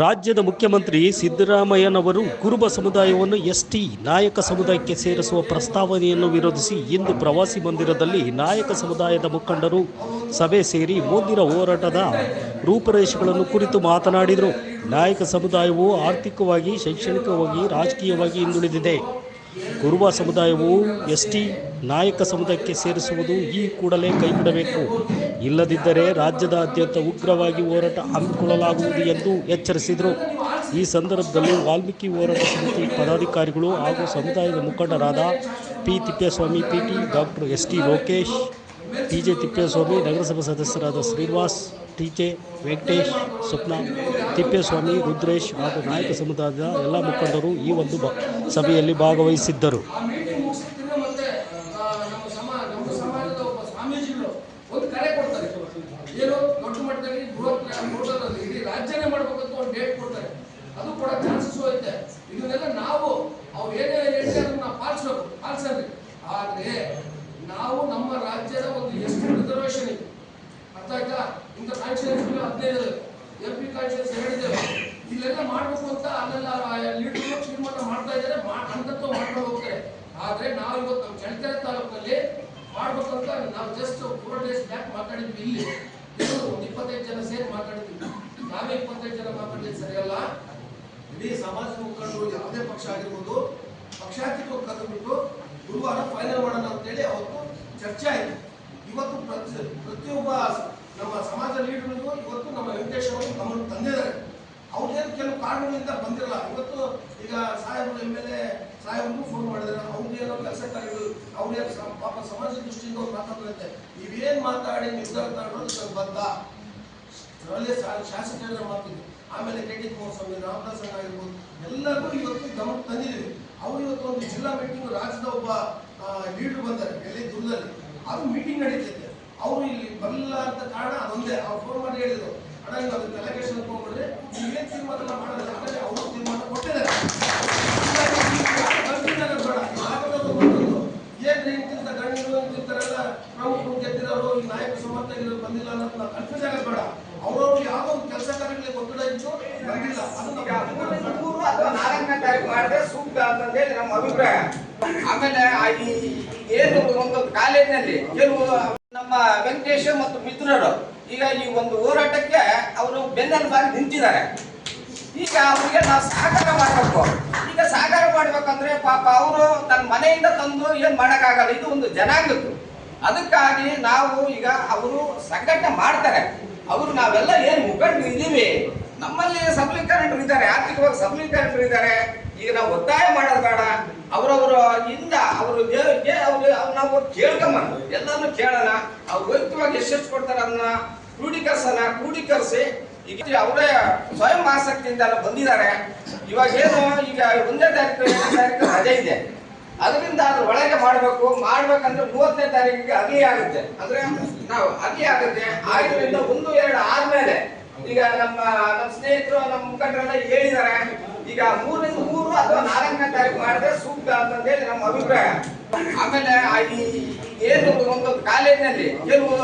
ರಾಜ್ಯದ ಮುಖ್ಯಮಂತ್ರಿ ಸಿದ್ದರಾಮಯ್ಯನವರು ಕುರುಬ ಸಮುದಾಯವನ್ನು ಎಸ್ಟಿ ನಾಯಕ ಸಮುದಾಯಕ್ಕೆ ಸೇರಿಸುವ ಪ್ರಸ್ತಾವನೆಯನ್ನು ವಿರೋಧಿಸಿ ಇಂದು ಪ್ರವಾಸಿ ಮಂದಿರದಲ್ಲಿ ನಾಯಕ ಸಮುದಾಯದ ಮುಖಂಡರು ಸಭೆ ಸೇರಿ ಮುಂದಿನ ಹೋರಾಟದ ರೂಪುರೇಷೆಗಳನ್ನು ಕುರಿತು ಮಾತನಾಡಿದರು. ನಾಯಕ ಸಮುದಾಯವು ಆರ್ಥಿಕವಾಗಿ, ಶೈಕ್ಷಣಿಕವಾಗಿ, ರಾಜಕೀಯವಾಗಿ ಹಿಂದುಳಿದಿದೆ. ಕುರುಬ ಸಮುದಾಯವು ಎಸ್ಟಿ ನಾಯಕ ಸಮುದಾಯಕ್ಕೆ ಸೇರಿಸುವುದು ಈ ಕೂಡಲೇ ಕೈಬಿಡಬೇಕು. ಇಲ್ಲದಿದ್ದರೆ ರಾಜ್ಯದ ಅತ್ಯಂತ ಉಗ್ರವಾಗಿ ಹೋರಾಟ ಹಮ್ಮಿಕೊಳ್ಳಲಾಗುವುದು ಎಂದು ಎಚ್ಚರಿಸಿದರು. ಈ ಸಂದರ್ಭದಲ್ಲಿ ವಾಲ್ಮೀಕಿ ಹೋರಾಟ ಸಮಿತಿ ಪದಾಧಿಕಾರಿಗಳು ಹಾಗೂ ಸಮುದಾಯದ ಮುಖಂಡರಾದ P Thippeswamy, P T doctor S T Lokesh T J Thippeswamy, ನಗರಸಭಾ ಸದಸ್ಯರಾದ ಶ್ರೀನಿವಾಸ್, ಟಿ ಜೆ ವೆಂಕಟೇಶ್, ಸ್ವಪ್ನ, ತಿಪ್ಪೇಸ್ವಾಮಿ, ರುದ್ರೇಶ್ ಹಾಗೂ ನಾಯಕ ಸಮುದಾಯದ ಎಲ್ಲ ಮುಖಂಡರು ಈ ಒಂದು ಸಭೆಯಲ್ಲಿ ಭಾಗವಹಿಸಿದ್ದರು. ಒಂದು ಏನು ದೊಡ್ಡ ಮಟ್ಟದಲ್ಲಿ ಬೃಹತ್ ನೋಡೋದ್ರಲ್ಲಿ ಇಡೀ ರಾಜ್ಯನೇ ಮಾಡ್ಬೇಕಂತ ಒಂದು ಡೇಟ್ ಕೊಡ್ತಾರೆ. ಅದು ಕೂಡ ಚಾನ್ಸಸ್ ಐತೆ ಇದನ್ನೆಲ್ಲ ನಾವು, ಅವ್ರು ಏನೇ ಹೇಳಿ ಅದನ್ನ ಪಾಲಿಸ್ಬೇಕು ಪಾಲಿಸಲ್ರಿ ಆದ್ರೆ ನಾವು ನಮ್ಮ ರಾಜ್ಯದ ಒಂದು ಎಷ್ಟು ರಿಸರ್ವೇಶನ್ ಇದೆ. ಅರ್ಥ ಆಯ್ತಾ? ಇಂಥ ಕಾನ್ಸ್ಟಿಟ್ಯೂನ್ಸ್ ಹದಿನೈದು ಎಂ ಪಿ ಕಾನ್ಸ್ಟಿಟ್ಯೂನ್ಸ್ ಹೇಳಿದ್ದೇವೆ ಇಲ್ಲೆಲ್ಲ ಮಾಡ್ಬೇಕು ಅಂತ ಅಲ್ಲೆಲ್ಲ ಲೀಡರ್ ತೀರ್ಮಾನ ಮಾಡ್ತಾ ಇದ್ದಾರೆ ಅಂತತ್ವ ಮಾಡ್ಕೊಂಡು ಹೋಗ್ತಾರೆ. ಆದ್ರೆ ನಾವು ಇವತ್ತು ನಮ್ಮ ಚಳ್ಳಕೆರೆ ತಾಲೂಕಲ್ಲಿ ಮಾಡ್ಬೇಕಂತ ನಾವು ಜಸ್ಟ್ ಫೋರ್ ಡೇಸ್ ಬ್ಯಾಕ್ ಮಾತಾಡಿದ್ವಿ ಇಲ್ಲಿ. ಒಂದು ಇಪ್ಪತ್ತೈದು ಜನ ಸೇರಿ ಮಾತಾಡಿದ್ವಿ. ನಾವೇ ಇಪ್ಪತ್ತೈದು ಜನ ಮಾತಾಡಿದ್ದು ಸರಿಯಲ್ಲ? ಇಡೀ ಸಮಾಜದ ಮುಖಂಡರು ಯಾವುದೇ ಪಕ್ಷ ಆಗಿರ್ಬೋದು, ಪಕ್ಷಾತೀತ ಕರೆದುಬಿಟ್ಟು ಗುರುವಾರ ಫೈನಲ್ ಮಾಡೋಣ ಅಂತೇಳಿ ಅವತ್ತು ಚರ್ಚೆ ಆಯಿತು. ಇವತ್ತು ಪ್ರತಿ, ಪ್ರತಿಯೊಬ್ಬ ನಮ್ಮ ಸಮಾಜ ಲೀಡರ್ಗಳು ಇವತ್ತು ನಮ್ಮ ವೆಂಕಟೇಶ್ ಅವರು ತಂದಿದ್ದಾರೆ. ಅವ್ರೇನು ಕೆಲವು ಕಾರಣಗಳಿಂದ ಬಂದಿರಲ್ಲ. ಇವತ್ತು ಈಗ ಸಾಹೇಬರು ಎಂ ಎಲ್ ಎ ಸಾಹೇಬರು ಫೋನ್ ಮಾಡಿದ್ರೆ ಅವ್ರಿಗೆ ಏನೋ ಕೆಲಸ ಕಾರ್ಯಗಳು ಅವ್ರಿಗೆ ಪಾಪ ಸಮಾಜ ದೃಷ್ಟಿಯಿಂದ ಅವ್ರು ಮಾತಾಡ್ತಾರೆ. ನೀವೇನು ಮಾತಾಡಿ, ನಿರ್ಧಾರ ತಗೊಳ್ಳೋದು ಸ್ವಲ್ಪ ಬದ್ಧ ಶಾ- ಶಾಸಕರ ಮಾತಿದೆ ಆಮೇಲೆ ಕೆ ಕುಮಾರಸ್ವಾಮಿ, ರಾಮದಾಸ್ ಆಗಿರ್ಬೋದು ಎಲ್ಲರಿಗೂ ಇವತ್ತು ಗಮನ ತಂದಿದ್ದೀವಿ. ಅವ್ರು ಇವತ್ತು ಒಂದು ಜಿಲ್ಲಾ ಮೀಟಿಂಗ್ ರಾಜ್ಯದ ಒಬ್ಬ ಲೀಡರ್ ಬಂದಾರೆ ಎಲ್ಲಿ ದೂರದಲ್ಲಿ ಅದು ಮೀಟಿಂಗ್ ನಡೀತೈತೆ. ಅವರು ಇಲ್ಲಿ ಬರಲ್ಲ ಅಂತ ಕಾರಣ ಅದೊಂದೇ. ಅವ್ರು ಫೋನ್ ಮಾಡಿ ಹೇಳಿದ್ರು. ಅಣ್ಣ ನೀವು ಅದನ್ನ ಫೋನ್ ತಗೊಂಡ್ರೆ ನೀವೇನು ತೀರ್ಮಾನ ಎಲ್ಲ ಮಾಡೋದು ಯಾಕಂದ್ರೆ ಅವರು ತೀರ್ಮಾನ ಕೊಟ್ಟಿದ್ದಾರೆ ಹೀಗಾಗಿ ನೀವು ಯಾರು confusion ಆಗಬೇಡ. ಯಾವ್ದಾದ್ರು ಒಂದೊಂದು ಏನ್ರಿ ಇಂತಿಂತ ಇಂತಿಂತರೆಲ್ಲ ಪ್ರಮುಖರು ಗೆದ್ದಿರೋರು, ಈ ನಾಯಕ ಸಮರ್ಥಗಿರೋರು ಬಂದಿಲ್ಲ ಅನ್ನೋದನ್ನ ಕನ್ಫ್ಯೂಸ್ ಆಗೋದು ಅವ್ರವ್ರು ಯಾವುದೋ ಒಂದು ಕೆಲಸ ಕಾರ್ಯಗಳಿಗೆ ಒತ್ತಡ ಇತ್ತು ಬಂದಿಲ್ಲ. ಅದು ನಾವು ಮೂರು ಅಥವಾ ನಾಲ್ಕನೇ ತಾರೀಕು ಮಾಡಿದ್ರೆ ಸೂಕ್ತ ಅಂತಂದೇಳಿ ನಮ್ಮ ಅಭಿಪ್ರಾಯ. ಆಮೇಲೆ ಈ ಏನು ಒಂದೊಂದು ಕಾಲೇಜಿನಲ್ಲಿ ಕೆಲವು ನಮ್ಮ ವೆಂಕಟೇಶ್ ಮತ್ತು ಮಿತ್ರರು ಈಗ ಈ ಒಂದು ಹೋರಾಟಕ್ಕೆ ಅವರು ಬೆನ್ನೆಲುಬಾಗಿ ನಿಂತಿದ್ದಾರೆ. ಈಗ ಅವರಿಗೆ ನಾವು ಸಹಕಾರ ಮಾಡಬೇಕು. ಈಗ ಸಹಕಾರ ಮಾಡ್ಬೇಕಂದ್ರೆ ಪಾಪ ಅವರು ತನ್ನ ಮನೆಯಿಂದ ತಂದು ಏನ್ ಮಾಡಕ್ಕಾಗಲ್ಲ. ಇದು ಒಂದು ಜನಾಂಗದ್ದು. ಅದಕ್ಕಾಗಿ ನಾವು ಈಗ ಅವರು ಸಂಘಟನೆ ಮಾಡ್ತಾರೆ. ಅವರು ನಾವೆಲ್ಲ ಏನು ಮುಖಂಡರು ಇದ್ದೀವಿ? ನಮ್ಮಲ್ಲಿ ಸಬಲೀಕರಣರು ಇದ್ದಾರೆ, ಆರ್ಥಿಕವಾಗಿ ಸಬಲೀಕರಣರು ಇದ್ದಾರೆ. ಈಗ ನಾವು ಒತ್ತಾಯ ಮಾಡೋದು ಬೇಡ. ಅವರವರ ಇಂದ ಅವರು ನಾವು ಕೇಳ್ಕೊಂಬಂದು ಎಲ್ಲಾನು ಕೇಳೋಣ. ಅವ್ರು ವೈಯಕ್ತಿಕವಾಗಿ ಯಶಸ್ಸು ಕೊಡ್ತಾರೆ ಅದನ್ನ ಕ್ರೋಢೀಕರಿಸೋಣ ಕ್ರೋಢೀಕರಿಸಿ ಈಗ ಅವರೇ ಸ್ವಯಂ ಆಸಕ್ತಿಯಿಂದ ಬಂದಿದ್ದಾರೆ. ಇವಾಗ ಏನು, ಈಗ ಒಂದೇ ತಾರೀಕು, ಎರಡನೇ ತಾರೀಕು ರಜೆ ಇದೆ. ಅದರಿಂದ ಅದ್ರ ಒಳಗೆ ಮಾಡಬೇಕು. ಮಾಡ್ಬೇಕಂದ್ರೆ ಮೂವತ್ತನೇ ತಾರೀಕಿಗೆ ಅಗಿ ಆಗುತ್ತೆ. ಅಂದ್ರೆ ನಾವು ಅಗಿ ಆಗುತ್ತೆ. ಆಗಿದ್ರಿಂದ ಒಂದು ಎರಡು ಆದ್ಮೇಲೆ ಈಗ ನಮ್ಮ ನಮ್ಮ ಸ್ನೇಹಿತರು ನಮ್ಮ ಮುಖಂಡರೆಲ್ಲ ಹೇಳಿದ್ದಾರೆ. ಈಗ ಮೂರರಿಂದ ಮೂರು ಅಥವಾ ನಾಲ್ಕನೇ ತಾರೀಕು ಮಾಡಿದ್ರೆ ಸೂಕ್ತ ಅಂತಂದೇಳಿ ನಮ್ಮ ಅಭಿಪ್ರಾಯ. ಆಮೇಲೆ ಈ ಏನು ಒಂದೊಂದು ಕಾಲೇಜಿನಲ್ಲಿ ಕೆಲವು